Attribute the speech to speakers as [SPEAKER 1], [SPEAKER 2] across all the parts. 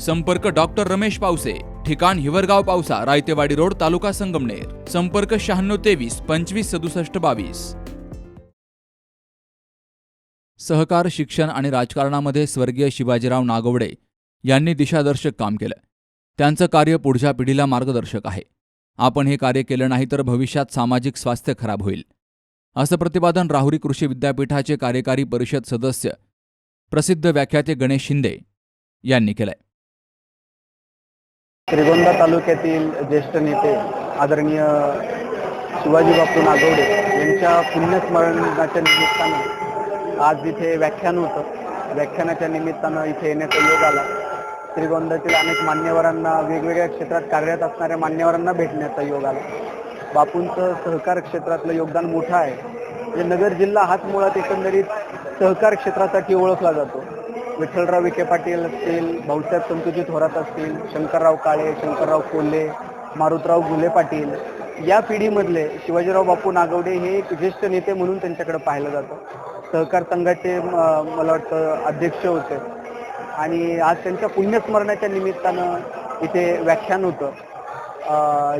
[SPEAKER 1] संपर्क डॉक्टर रमेश पावसे ठिकाण हिवरगाव पावसा रायतेवाडी रोड तालुका संगमनेर. संपर्क शहाण्णव तेवीस पंचवीस सदुसष्ट बावीस. सहकार शिक्षण आणि राजकारणामध्ये स्वर्गीय शिवाजीराव नागवडे यांनी दिशादर्शक काम केलं. त्यांचं कार्य पुढच्या पिढीला मार्गदर्शक आहे. आपण हे कार्य केलं नाही तर भविष्यात सामाजिक स्वास्थ्य खराब होईल. असं प्रतिपादन राहुरी कृषी विद्यापीठाचे कार्यकारी परिषद सदस्य प्रसिद्ध व्याख्याते गणेश शिंदे यांनी केलंय.
[SPEAKER 2] श्रीगोंदा तालुक्यातील ज्येष्ठ नेते आदरणीय शिवाजी बापू नागवडे यांच्या पुण्यस्मरणाच्या निमित्तानं आज इथे व्याख्यान होतं. व्याख्यानाच्या निमित्तानं इथे येण्याचा योग आला. श्रीगोंदातील अनेक मान्यवरांना वेगवेगळ्या क्षेत्रात कार्यरत असणाऱ्या मान्यवरांना भेटण्याचा योग आला. बापूंचं सहकार क्षेत्रातलं योगदान मोठं आहे. म्हणजे नगर जिल्हा हाच मुळात एकंदरीत सहकार क्षेत्रासाठी ओळखला जातो. विठ्ठलराव विखे पाटील असतील भाऊसाहेब संतोजी थोरात असतील शंकरराव काळे शंकरराव कोल्हे मारुतराव गुले पाटील या पिढीमधले शिवाजीराव बापू नागवडे हे एक ज्येष्ठ नेते म्हणून त्यांच्याकडे पाहिलं जातं. सहकार संघाचे मला वाटतं अध्यक्ष होते. आणि आज त्यांच्या पुण्यस्मरणाच्या निमित्तानं इथे व्याख्यान होतं.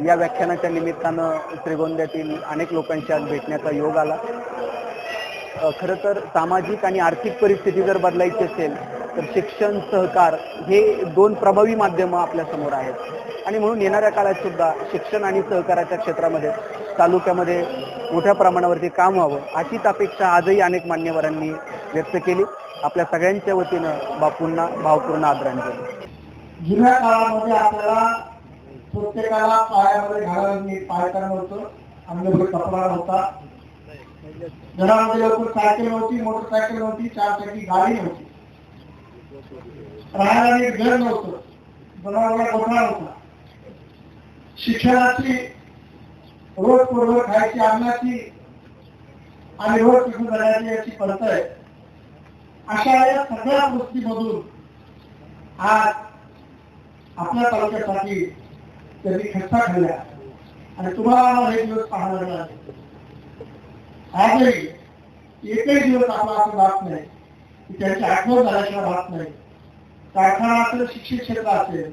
[SPEAKER 2] या व्याख्यानाच्या निमित्तानं श्रीगोंद्यातील अनेक लोकांशी आज भेटण्याचा योग आला. खरं तर सामाजिक आणि आर्थिक परिस्थिती जर बदलायची असेल तर शिक्षण सहकार हे दोन प्रभावी माध्यमं आपल्यासमोर आहेत. आणि म्हणून येणाऱ्या काळात सुद्धा शिक्षण आणि सहकाराच्या क्षेत्रामध्ये तालुक्यामध्ये मोठ्या प्रमाणावरती काम व्हावं अशीच अपेक्षा आजही अनेक मान्यवरांनी व्यक्त केली. आपल्या सगळ्यांच्या वतीनं बापूंना भावपूर्ण आदरांजली.
[SPEAKER 3] जुन्या काळामध्ये आपल्याला प्रत्येकाला पायामध्ये घालायला पाय होतं. कपडा होता. घरामध्ये लवकर सायकल नव्हती मोटरसायकल नव्हती चारचाकी गाडी नव्हती. राहायला नीट घर नव्हतं जनावराला कोठा नव्हता. शिक्षणाची रोज पूर्व खायची अन्नाची आणि रोज तिथून जाण्याची याची पडत आहे. अशा या सगळ्या गोष्टीमधून आज आपल्या तालुक्यासाठी त्यांनी खर्चा खाल्ला. आणि तुम्हाला आम्हाला हे दिवस पाहायला मिळाले. आजही एकही दिवस आपला असं जात नाही. की त्यांची आठवण झाल्याशिवाय राहत नाही. कारखाना असेल शिक्षण क्षेत्र असेल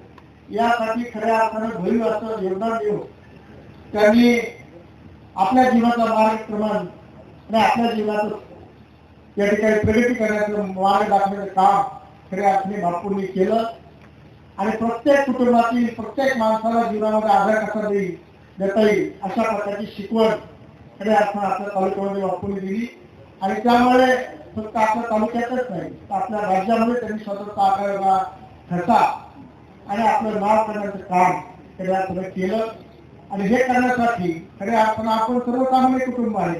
[SPEAKER 3] यासाठी खऱ्या अर्थानं भरीव असं योगदान देऊन त्यांनी आपल्या जीवनाचा मार्ग क्रमण आणि आपल्या जीवनाचं या ठिकाणी प्रगती करण्याचं मार्ग दाखवण्याचं काम खऱ्या अर्थाने बापूंनी केलं. आणि प्रत्येक कुटुंबातील प्रत्येक माणसाला जीवनामध्ये आधार कसा देईल देता येईल अशा प्रकारची शिकवण खऱ्या अर्थानं आपल्या तालुक्यामध्ये वापरून दिली. आणि त्यामुळे फक्त आपल्या तालुक्यातच नाही तर आपल्या राज्यामध्ये त्यांनी स्वतःचा आकाराला ठसा आणि आपलं नाव करण्याचं काम खऱ्या अर्थानं केलं. आणि हे करण्यासाठी खऱ्या अर्थानं आपण सर्वसामान्य कुटुंब आहे.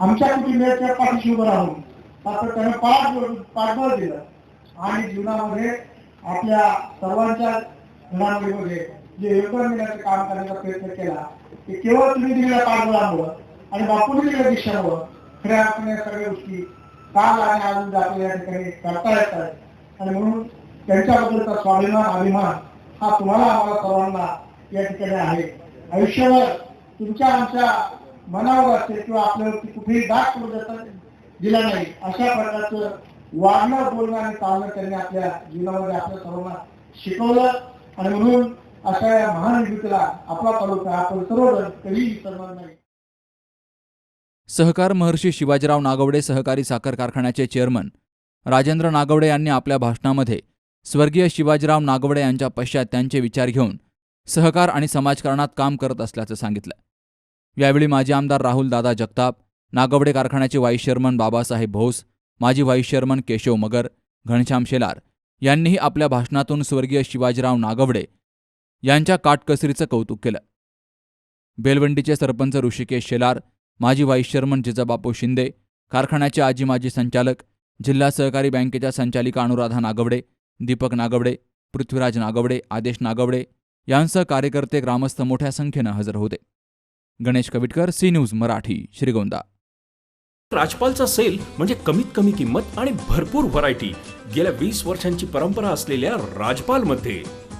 [SPEAKER 3] आमच्या कुटुंबियाच्या पाठीशी उभं राहून मात्र त्यानं पाठ पाठबळ दिलं. आणि जीवनामध्ये आपल्या सर्वांच्या घडामोडीमध्ये जे योगदान देण्याचं काम करण्याचा प्रयत्न केला ते केवळ तुम्ही दिलेल्या पाठबळामुळं आणि बापूने दिलेल्या दिशामुळं खऱ्या अर्थाने सगळ्या गोष्टी काल आणि अजून आपल्या या ठिकाणी करता येतात. आणि म्हणून त्यांच्याबद्दलचा स्वाभिमान अभिमान हा तुम्हाला आम्हाला सर्वांना या ठिकाणी आहे. आयुष्यभर तुमच्या आमच्या मनावर असेल किंवा आपल्यावरती कुठेही दाग करू देता दिला नाही अशा प्रकारचं वागणं बोलणं आणि चालणं त्यांनी आपल्या जीवनामध्ये आपल्या सर्वांना शिकवलं. आणि म्हणून अशा या महान आपला तालुका आपण सर्वजण कधीही विसरणार नाही.
[SPEAKER 1] सहकार महर्षी शिवाजीराव नागवडे सहकारी साखर कारखान्याचे चेअरमन राजेंद्र नागवडे यांनी आपल्या भाषणामध्ये स्वर्गीय शिवाजीराव नागवडे यांच्या पश्चात त्यांचे विचार घेऊन सहकार आणि समाजकारणात काम करत असल्याचं सांगितलं. यावेळी माजी आमदार राहुल दादा जगताप नागवडे कारखान्याचे व्हाईस चेअरमन बाबासाहेब भोस माजी व्हाईस चेअरमन केशव मगर घनश्याम शेलार यांनीही आपल्या भाषणातून स्वर्गीय शिवाजीराव नागवडे यांच्या काटकसरीचं कौतुक केलं. बेलवंडीचे सरपंच ऋषिकेश शेलार माजी व्हाईस चेअरमन जिजाबापू शिंदे कारखान्याचे आजी माजी संचालक जिल्हा सहकारी बँकेच्या संचालिका अनुराधा नागवडे दीपक नागवडे पृथ्वीराज नागवडे आदेश नागवडे यांसह कार्यकर्ते ग्रामस्थ मोठ्या संख्येनं हजर होते. Ganesh Kavitkar C news Marathi Shrigonda.
[SPEAKER 4] राजपालचा sale म्हणजे कमीत कमी किंमत आणि भरपूर व्हरायटी. गेल्या वीस वर्षांची परंपरा असलेल्या राजपालमध्ये.